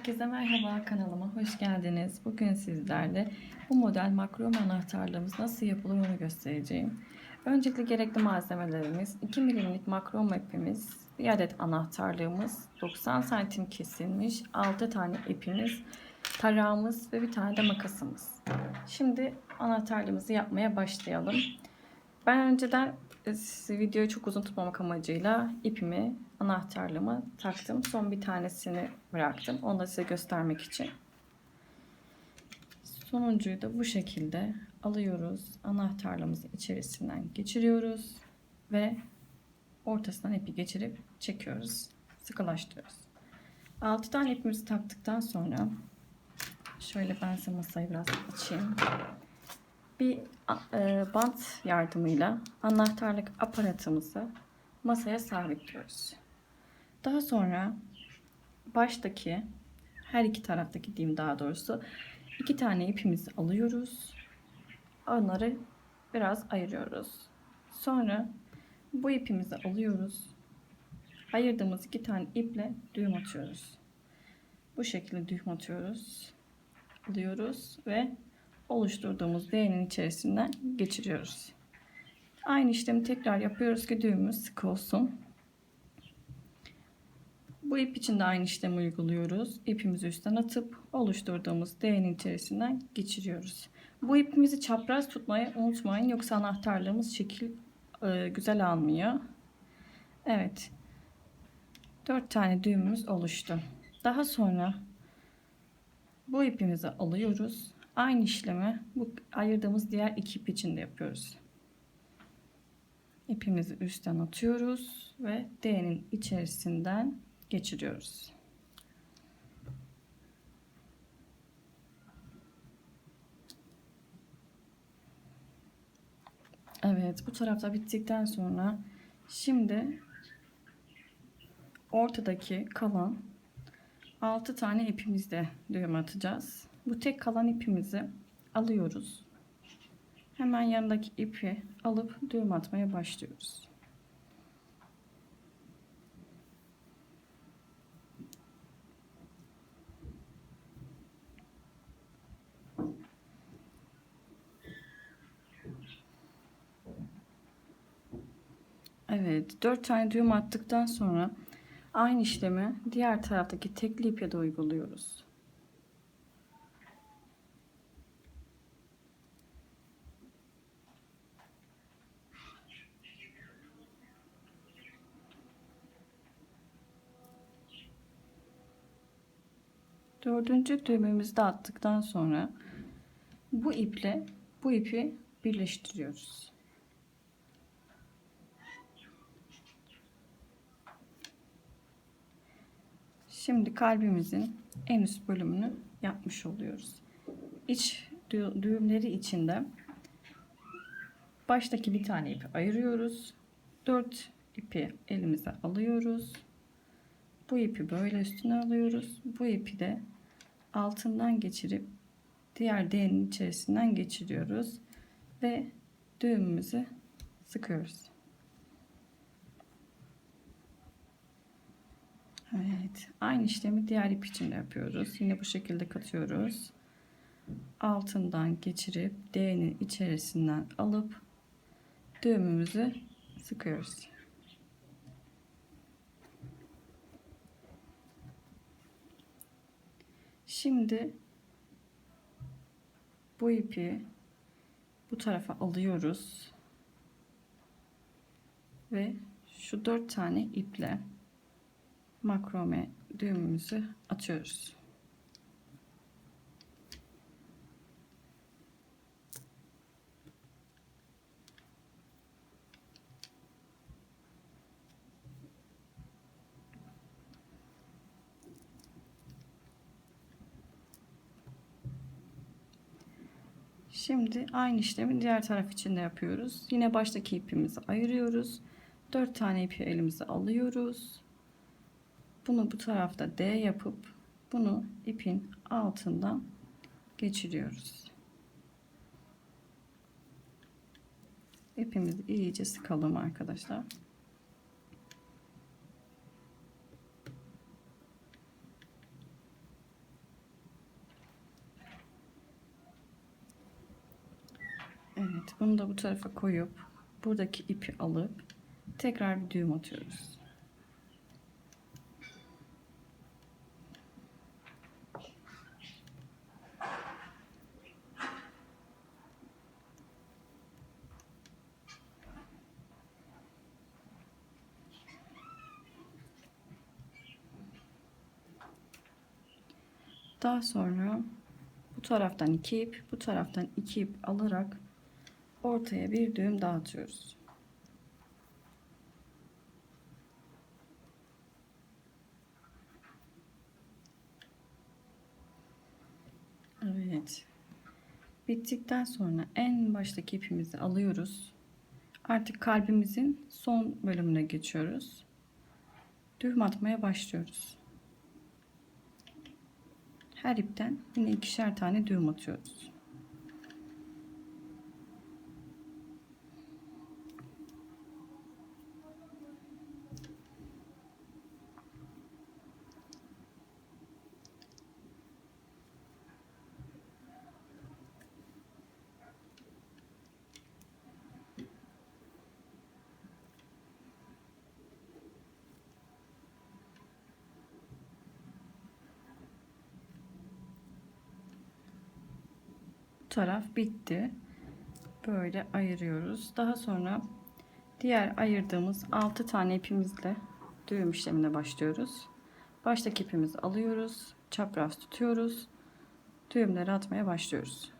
Herkese merhaba kanalıma hoş geldiniz. Bugün sizlerle bu model makrom anahtarlığımız nasıl yapılır onu göstereceğim. Öncelikle gerekli malzemelerimiz 2 milimlik makrom ipimiz, bir adet anahtarlığımız, 90 santim kesilmiş 6 tane ipimiz, tarağımız ve bir tane de makasımız. Şimdi anahtarlığımızı yapmaya başlayalım. Ben önceden videoyu çok uzun tutmamak amacıyla ipimi, anahtarlığımı taktım. Son bir tanesini bıraktım. Onu da size göstermek için. Sonuncuyu da bu şekilde alıyoruz. Anahtarlığımızı içerisinden geçiriyoruz. Ve ortasından ipi geçirip çekiyoruz. Sıkılaştırıyoruz. 6 tane ipimizi taktıktan sonra şöyle ben size masayı biraz açayım bir e, bant yardımıyla anahtarlık aparatımızı masaya sabitliyoruz. Daha sonra baştaki her iki taraftaki diyeyim daha doğrusu iki tane ipimizi alıyoruz. Onları biraz ayırıyoruz. Sonra bu ipimizi alıyoruz. Ayırdığımız iki tane iple düğüm atıyoruz. Bu şekilde düğüm atıyoruz. Alıyoruz ve oluşturduğumuz değerin içerisinden geçiriyoruz. Aynı işlemi tekrar yapıyoruz ki düğümümüz sık olsun. Bu ip için de aynı işlemi uyguluyoruz. İpimizi üstten atıp oluşturduğumuz değerin içerisinden geçiriyoruz. Bu ipimizi çapraz tutmayı unutmayın yoksa anahtarlığımız şekil e, güzel almıyor. Evet. 4 tane düğümümüz oluştu. Daha sonra bu ipimizi alıyoruz Aynı işlemi bu ayırdığımız diğer iki ip için de yapıyoruz. İpimizi üstten atıyoruz ve D'nin içerisinden geçiriyoruz. Evet bu tarafta bittikten sonra şimdi ortadaki kalan 6 tane ipimizde düğüm atacağız. Bu tek kalan ipimizi alıyoruz. Hemen yanındaki ipi alıp düğüm atmaya başlıyoruz. Evet, 4 tane düğüm attıktan sonra aynı işlemi diğer taraftaki tekli ipe de uyguluyoruz. Dördüncü düğmemizi de attıktan sonra bu iple bu ipi birleştiriyoruz. Şimdi kalbimizin en üst bölümünü yapmış oluyoruz. İç düğümleri içinde baştaki bir tane ipi ayırıyoruz. Dört ipi elimize alıyoruz. Bu ipi böyle üstüne alıyoruz. Bu ipi de altından geçirip diğer D'nin içerisinden geçiriyoruz ve düğümümüzü sıkıyoruz. Evet, aynı işlemi diğer ip için de yapıyoruz. Yine bu şekilde katıyoruz. Altından geçirip D'nin içerisinden alıp düğümümüzü sıkıyoruz. Şimdi bu ipi bu tarafa alıyoruz ve şu dört tane iple makrome düğümümüzü atıyoruz. Şimdi aynı işlemi diğer taraf için de yapıyoruz. Yine baştaki ipimizi ayırıyoruz. 4 tane ipi elimize alıyoruz. Bunu bu tarafta D yapıp bunu ipin altından geçiriyoruz. İpimizi iyice sıkalım arkadaşlar. Bunu da bu tarafa koyup buradaki ipi alıp tekrar bir düğüm atıyoruz. Daha sonra bu taraftan iki ip, bu taraftan iki ip alarak ortaya bir düğüm dağıtıyoruz. Evet. Bittikten sonra en baştaki ipimizi alıyoruz. Artık kalbimizin son bölümüne geçiyoruz. Düğüm atmaya başlıyoruz. Her ipten yine ikişer tane düğüm atıyoruz. Taraf bitti. Böyle ayırıyoruz. Daha sonra diğer ayırdığımız 6 tane ipimizle düğüm işlemine başlıyoruz. Baştaki ipimizi alıyoruz. Çapraz tutuyoruz. Düğümleri atmaya başlıyoruz.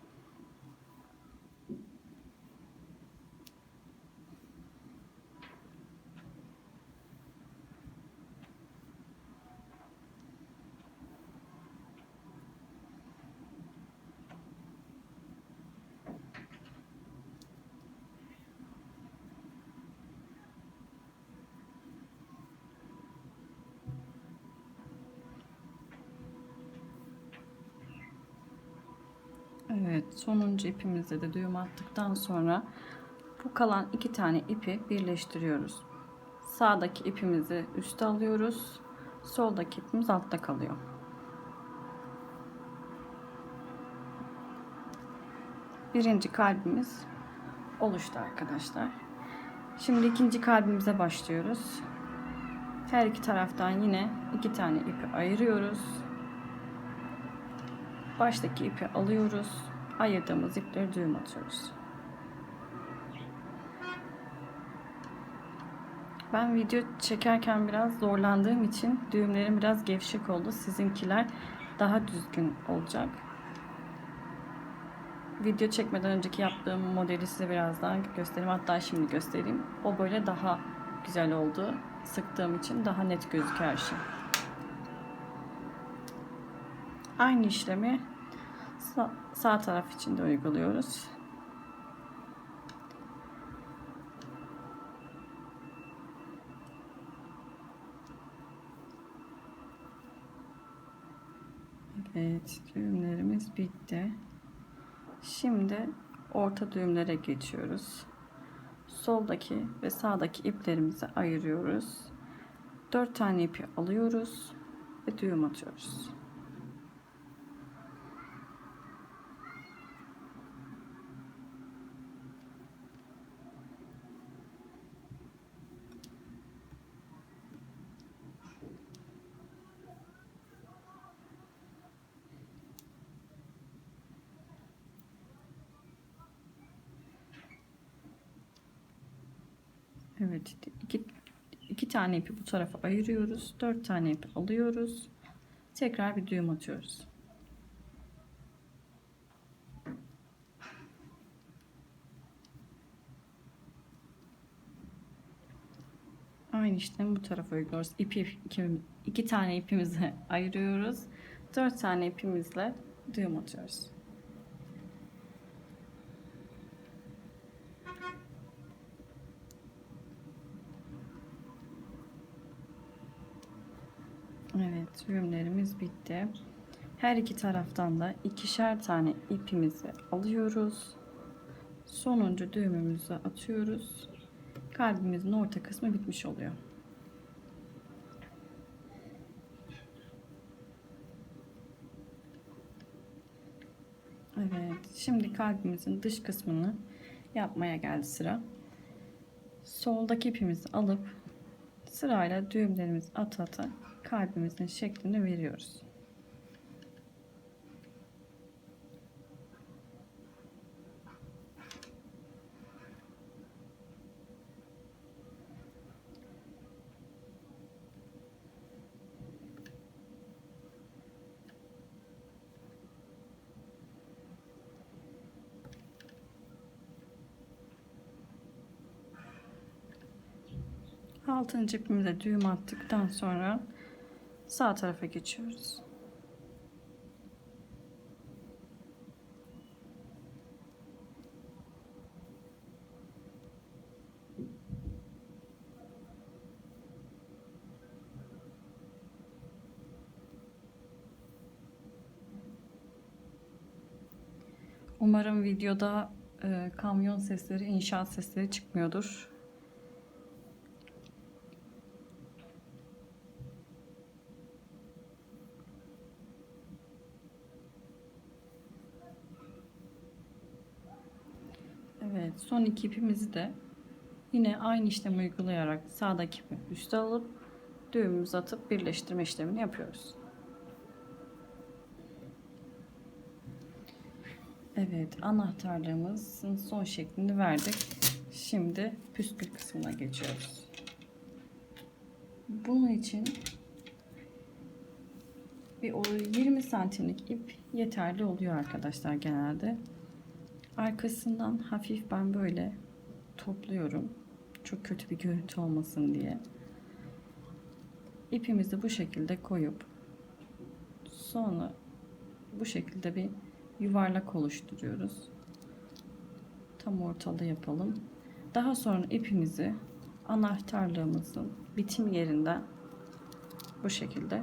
Evet sonuncu ipimizde de düğüm attıktan sonra bu kalan iki tane ipi birleştiriyoruz. Sağdaki ipimizi üste alıyoruz. Soldaki ipimiz altta kalıyor. Birinci kalbimiz oluştu arkadaşlar. Şimdi ikinci kalbimize başlıyoruz. Her iki taraftan yine iki tane ipi ayırıyoruz. Baştaki ipi alıyoruz. Ayırdığımız ipleri düğüm atıyoruz. Ben video çekerken biraz zorlandığım için düğümlerim biraz gevşek oldu. Sizinkiler daha düzgün olacak. Video çekmeden önceki yaptığım modeli size birazdan göstereyim. Hatta şimdi göstereyim. O böyle daha güzel oldu. Sıktığım için daha net gözüküyor her şey. Aynı işlemi sağ, taraf için de uyguluyoruz. Evet, düğümlerimiz bitti. Şimdi orta düğümlere geçiyoruz. Soldaki ve sağdaki iplerimizi ayırıyoruz. 4 tane ipi alıyoruz ve düğüm atıyoruz. Evet, iki, iki tane ipi bu tarafa ayırıyoruz. Dört tane ipi alıyoruz. Tekrar bir düğüm atıyoruz. Aynı işlemi bu tarafa uyguluyoruz. İpi, iki, iki tane ipimizi ayırıyoruz. Dört tane ipimizle düğüm atıyoruz. Evet, düğümlerimiz bitti. Her iki taraftan da ikişer tane ipimizi alıyoruz. Sonuncu düğümümüzü atıyoruz. Kalbimizin orta kısmı bitmiş oluyor. Evet, şimdi kalbimizin dış kısmını yapmaya geldi sıra. Soldaki ipimizi alıp sırayla düğümlerimizi ata ata kalbimizin şeklini veriyoruz. Altıncı ipimize düğüm attıktan sonra sağ tarafa geçiyoruz. Umarım videoda e, kamyon sesleri, inşaat sesleri çıkmıyordur. Evet, son iki ipimizi de yine aynı işlemi uygulayarak sağdaki ipi üste alıp düğümümüzü atıp birleştirme işlemini yapıyoruz. Evet, anahtarlığımızın son şeklini verdik. Şimdi püskül kısmına geçiyoruz. Bunun için bir o 20 santimlik ip yeterli oluyor arkadaşlar genelde. Arkasından hafif ben böyle topluyorum. Çok kötü bir görüntü olmasın diye. İpimizi bu şekilde koyup sonra bu şekilde bir yuvarlak oluşturuyoruz. Tam ortada yapalım. Daha sonra ipimizi anahtarlığımızın bitim yerinden bu şekilde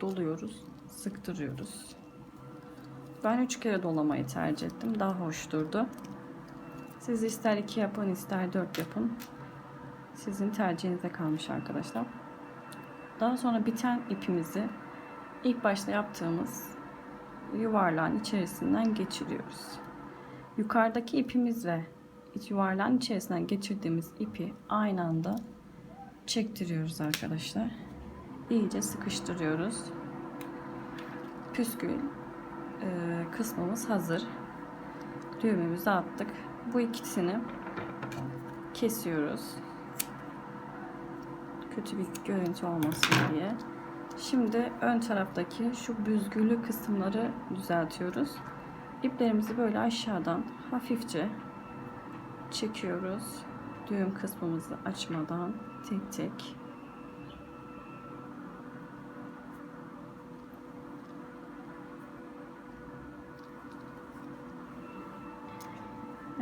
doluyoruz, sıktırıyoruz. Ben üç kere dolamayı tercih ettim. Daha hoş durdu. Siz ister iki yapın ister dört yapın. Sizin tercihinize kalmış arkadaşlar. Daha sonra biten ipimizi ilk başta yaptığımız yuvarlağın içerisinden geçiriyoruz. Yukarıdaki ipimiz ve yuvarlağın içerisinden geçirdiğimiz ipi aynı anda çektiriyoruz arkadaşlar. İyice sıkıştırıyoruz. Püskül kısmımız hazır. Düğümümüzü attık. Bu ikisini kesiyoruz. Kötü bir görüntü olmasın diye. Şimdi ön taraftaki şu büzgülü kısımları düzeltiyoruz. İplerimizi böyle aşağıdan hafifçe çekiyoruz. Düğüm kısmımızı açmadan tek tek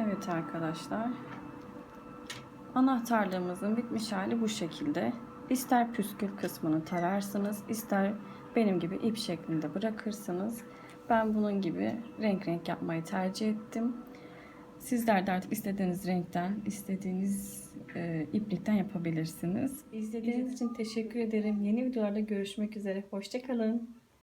Evet arkadaşlar. Anahtarlığımızın bitmiş hali bu şekilde. İster püskül kısmını tararsınız, ister benim gibi ip şeklinde bırakırsınız. Ben bunun gibi renk renk yapmayı tercih ettim. Sizler de artık istediğiniz renkten, istediğiniz e, iplikten yapabilirsiniz. İzlediğiniz için teşekkür ederim. Yeni videolarda görüşmek üzere. Hoşçakalın.